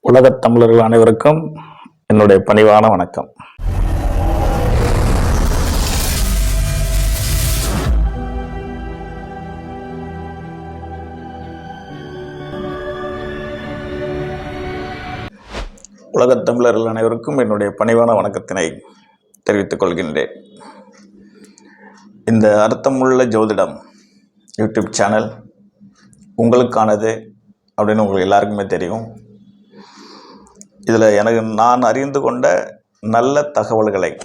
உலகத் தமிழர்கள் அனைவருக்கும் என்னுடைய பணிவான வணக்கம். உலகத் தமிழர்கள் அனைவருக்கும் என்னுடைய பணிவான வணக்கத்தினை தெரிவித்துக் கொள்கின்றேன். இந்த அர்த்தமுள்ள ஜோதிடம் யூடியூப் சேனல் உங்களுக்கானது அப்படின்னு உங்களுக்கு எல்லாருக்குமே தெரியும். இதில் எனக்கு நான் அறிந்து கொண்ட நல்ல தகவல்களை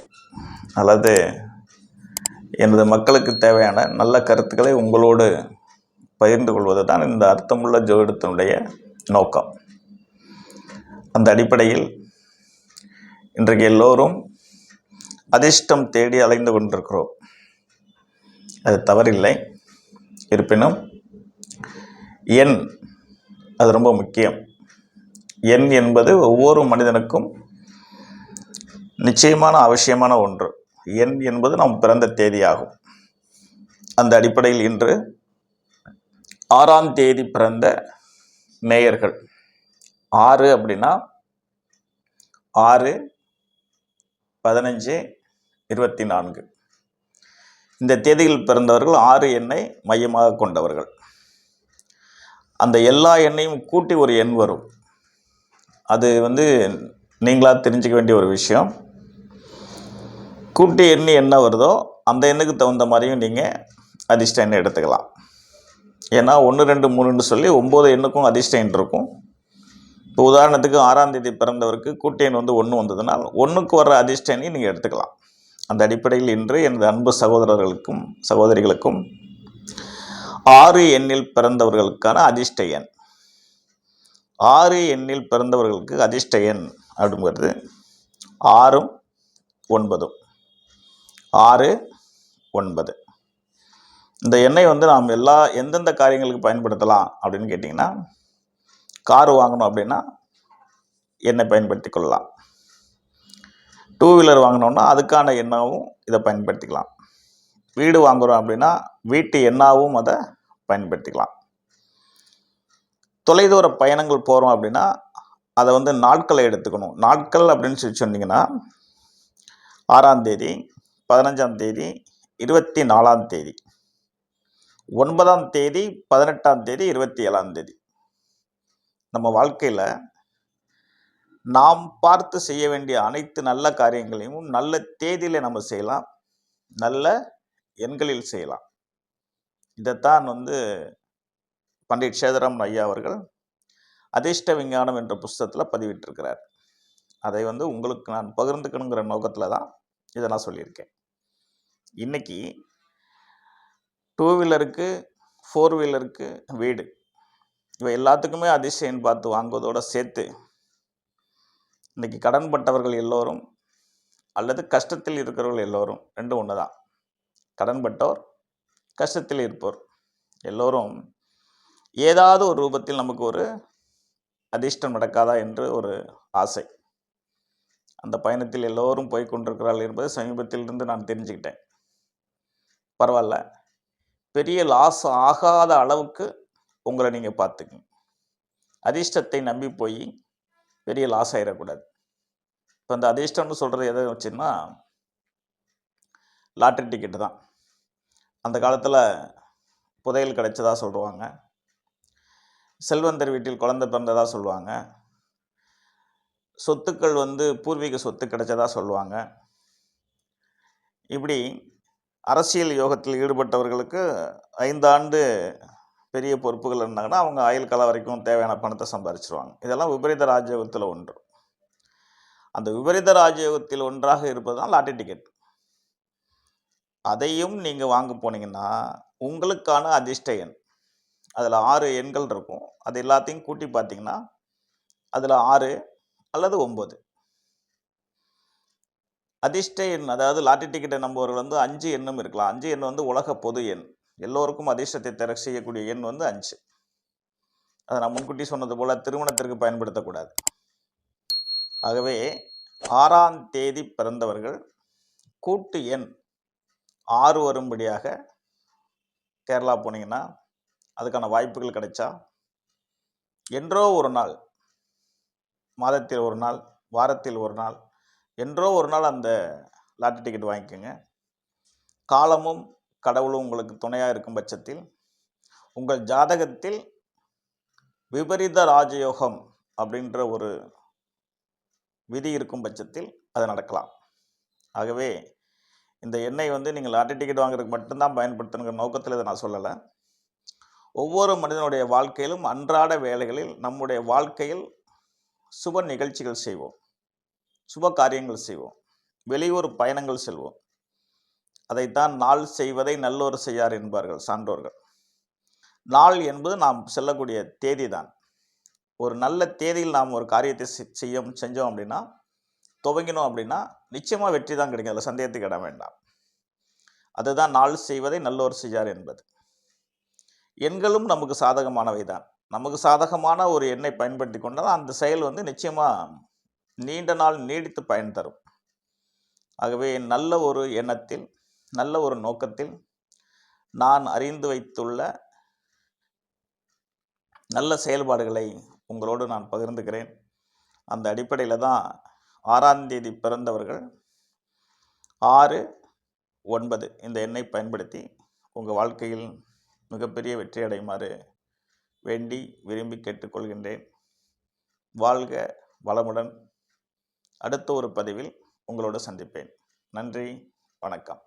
அல்லது எனது மக்களுக்கு தேவையான நல்ல கருத்துக்களை உங்களோடு பகிர்ந்து கொள்வது தான் இந்த அர்த்தமுள்ள ஜோதிடத்தினுடைய நோக்கம். அந்த அடிப்படையில் இன்றைக்கு எல்லோரும் அதிர்ஷ்டம் தேடி அலைந்து கொண்டிருக்கிறோம். அது தவறில்லை. இருப்பினும் எண் அது ரொம்ப முக்கியம். எண் என்பது ஒவ்வொரு மனிதனுக்கும் நிச்சயமான அவசியமான ஒன்று. எண் என்பது நாம் பிறந்த தேதியாகும். அந்த அடிப்படையில் இன்று ஆறாம் தேதி பிறந்த நேயர்கள் ஆறு அப்படின்னா ஆறு பதினஞ்சு இருபத்தி நான்கு. இந்த தேதியில் பிறந்தவர்கள் ஆறு எண்ணை மையமாக கொண்டவர்கள். அந்த எல்லா எண்ணையும் கூட்டி ஒரு எண் வரும். அது வந்து நீங்களாக தெரிஞ்சுக்க வேண்டிய ஒரு விஷயம். கூட்டி எண்ணி என்ன வருதோ அந்த எண்ணுக்கு தகுந்த மாதிரியும் நீங்கள் அதிர்ஷ்ட எண்ணை எடுத்துக்கலாம். ஏன்னா ஒன்று ரெண்டு மூணுன்னு சொல்லி ஒம்பது எண்ணுக்கும் அதிர்ஷ்ட எண் இருக்கும். இப்போ உதாரணத்துக்கு ஆறாம் தேதி பிறந்தவருக்கு கூட்டி எண் வந்து ஒன்று வந்ததுனால் ஒன்றுக்கு வர்ற அதிர்ஷ்ட எண்ணை நீங்கள் எடுத்துக்கலாம். அந்த அடிப்படையில் இன்று எனது அன்பு சகோதரர்களுக்கும் சகோதரிகளுக்கும் ஆறு எண்ணில் பிறந்தவர்களுக்கான அதிர்ஷ்ட எண். ஆறு எண்ணில் பிறந்தவர்களுக்கு அதிர்ஷ்ட எண் அப்படிங்கிறது ஆறும் ஒன்பதும். ஆறு ஒன்பது. இந்த எண்ணெய் வந்து நாம் எல்லா எந்தெந்த காரியங்களுக்கு பயன்படுத்தலாம் அப்படின்னு கேட்டிங்கன்னா கார் வாங்கணும் அப்படின்னா எண்ணெய் பயன்படுத்தி கொள்ளலாம். டூ வீலர் வாங்கினோன்னா அதுக்கான எண்ணாவும் இதை பயன்படுத்திக்கலாம். வீடு வாங்குகிறோம் அப்படின்னா வீட்டு எண்ணாவும் அதை பயன்படுத்திக்கலாம். தொலைதூர பயணங்கள் போகிறோம் அப்படின்னா அதை வந்து நாட்களை எடுத்துக்கணும். நாட்கள் அப்படின்னு சொல்லி சொன்னீங்கன்னா ஆறாம் தேதி பதினஞ்சாம் தேதி இருபத்தி நாலாம் தேதி. ஒன்பதாம் தேதி பதினெட்டாம் தேதி இருபத்தி ஏழாம் தேதி. நம்ம வாழ்க்கையில் நாம் பார்த்து செய்ய வேண்டிய அனைத்து நல்ல காரியங்களையும் நல்ல தேதியில் நம்ம செய்யலாம். நல்ல எண்களில் செய்யலாம். இதைத்தான் வந்து பண்டிட் சேதராமன் ஐயா அவர்கள் அதிர்ஷ்ட விஞ்ஞானம் என்ற புஸ்தகத்தில் பதிவிட்டிருக்கிறார். அதை வந்து உங்களுக்கு நான் பகிர்ந்துக்கணுங்கிற நோக்கத்தில் தான் இதை நான் சொல்லியிருக்கேன். இன்றைக்கி டூ வீலருக்கு ஃபோர் வீலருக்கு வீடு. இவை எல்லாத்துக்குமே அதிர்ஷ்டம் பார்த்து வாங்குவதோடு சேர்த்து இன்னைக்கு கடன்பட்டவர்கள் எல்லோரும் அல்லது கஷ்டத்தில் இருக்கிறவர்கள் எல்லோரும் ரெண்டும் ஒன்று தான் கடன்பட்டோர் கஷ்டத்தில் இருப்போர். எல்லோரும் ஏதாவது ஒரு ரூபத்தில் நமக்கு ஒரு அதிர்ஷ்டம் நடக்காதா என்று ஒரு ஆசை. அந்த பயணத்தில் எல்லோரும் போய் கொண்டிருக்கிறார்கள் என்பது சமீபத்திலிருந்து நான் தெரிஞ்சுக்கிட்டேன். பரவாயில்ல. பெரிய லாஸ் ஆகாத அளவுக்கு உங்களை நீங்கள் பார்த்துக்கங்க அதிர்ஷ்டத்தை நம்பி போய் பெரிய லாஸ் ஆகிடக்கூடாது இப்போ அந்த அதிர்ஷ்டம்னு சொல்கிறது எதை வச்சுன்னா லாட்ரி டிக்கெட்டு தான். அந்த காலத்தில் புதையல் கிடைச்சதா சொல்லுவாங்க. செல்வந்தர் வீட்டில் குழந்தை பிறந்ததாக சொல்லுவாங்க. சொத்துக்கள் வந்து பூர்வீக சொத்து கிடைச்சதா சொல்லுவாங்க. இப்படி அரசியல் யோகத்தில் ஈடுபட்டவர்களுக்கு ஐந்தாண்டு பெரிய பொறுப்புகள் இருந்தாங்கன்னா அவங்க ஆயுள் காலம் வரைக்கும் தேவையான பணத்தை சம்பாரிச்சிருவாங்க. இதெல்லாம் விபரீத ராஜயோகத்தில் ஒன்று. அந்த விபரீத ராஜயோகத்தில் ஒன்றாக இருப்பது தான் லாட்டரி டிக்கெட். அதையும் நீங்கள் வாங்க போனீங்கன்னா உங்களுக்கான அதிர்ஷ்ட எண். அதில் ஆறு எண்கள் இருக்கும். அது எல்லாத்தையும் கூட்டி பார்த்தீங்கன்னா அதில் ஆறு அல்லது ஒம்பது அதிர்ஷ்ட எண் அதாவது லாட்டரி டிக்கெட்டை நம்புவர்கள் வந்து அஞ்சு எண்ணும் இருக்கலாம். அஞ்சு எண் வந்து உலக பொது எண். எல்லோருக்கும் அதிர்ஷ்டத்தை தர செய்யக்கூடிய எண் வந்து அஞ்சு. அதை நான் முன்கூட்டி சொன்னது போல் திருமணத்திற்கு பயன்படுத்தக்கூடாது. ஆகவே ஆறாம் தேதி பிறந்தவர்கள் கூட்டு எண் ஆறு வரும்படியாக கேரளா போனீங்கன்னா அதுக்கான வாய்ப்புகள் கிடைச்சா என்றோ ஒரு நாள் மாதத்தில் ஒரு நாள் வாரத்தில் ஒரு நாள் என்றோ ஒரு நாள் அந்த லாட்டரி டிக்கெட் வாங்கிக்கோங்க. காலமும் கடவுளும் உங்களுக்கு துணையாக இருக்கும் பட்சத்தில் உங்கள் ஜாதகத்தில் விபரீத ராஜயோகம் அப்படின்ற ஒரு விதி இருக்கும் பட்சத்தில் அது நடக்கலாம். ஆகவே இந்த எண்ணெய் வந்து நீங்கள் லாட்டரி டிக்கெட் வாங்குறதுக்கு மட்டும்தான் பயன்படுத்தணுங்கிற நோக்கத்தில் இதை நான் சொல்லலை. ஒவ்வொரு மனிதனுடைய வாழ்க்கையிலும் அன்றாட வேலைகளில் நம்முடைய வாழ்க்கையில் சுப நிகழ்ச்சிகள் செய்வோம். சுப காரியங்கள் செய்வோம். வெளியூர் பயணங்கள் செல்வோம். அதைத்தான் நாள் செய்வதை நல்லோர் செய்யார் என்பார்கள் சான்றோர்கள். நாள் என்பது நாம் செல்லக்கூடிய தேதி தான் ஒரு நல்ல தேதியில் நாம் ஒரு காரியத்தை செய்ய செஞ்சோம் அப்படின்னா துவங்கினோம் அப்படின்னா நிச்சயமாக வெற்றி தான் கிடைக்கும். அதில் சந்தேகத்துக்கு இடம் வேண்டாம். அதுதான் நாள் செய்வதை நல்லோர் செய்யார் என்பது. எண்களும் நமக்கு சாதகமானவை தான் நமக்கு சாதகமான ஒரு எண்ணை பயன்படுத்தி கொண்டால் அந்த செயல் வந்து நிச்சயமாக நீண்ட நாள் நீடித்து பயன் தரும். ஆகவே நல்ல ஒரு எண்ணத்தில் நல்ல ஒரு நோக்கத்தில் நான் அறிந்து வைத்துள்ள நல்ல செயல்பாடுகளை உங்களோடு நான் பகிர்ந்துக்கிறேன். அந்த அடிப்படையில் தான் ஆறாம் தேதி பிறந்தவர்கள் ஆறு ஒன்பது இந்த எண்ணை பயன்படுத்தி உங்கள் வாழ்க்கையில் மிகப்பெரிய வெற்றி அடையுமாறு வேண்டி விரும்பி கேட்டுக்கொள்கின்றேன். வாழ்க வளமுடன். அடுத்த ஒரு பதிவில் உங்களோடு சந்திப்பேன். நன்றி வணக்கம்.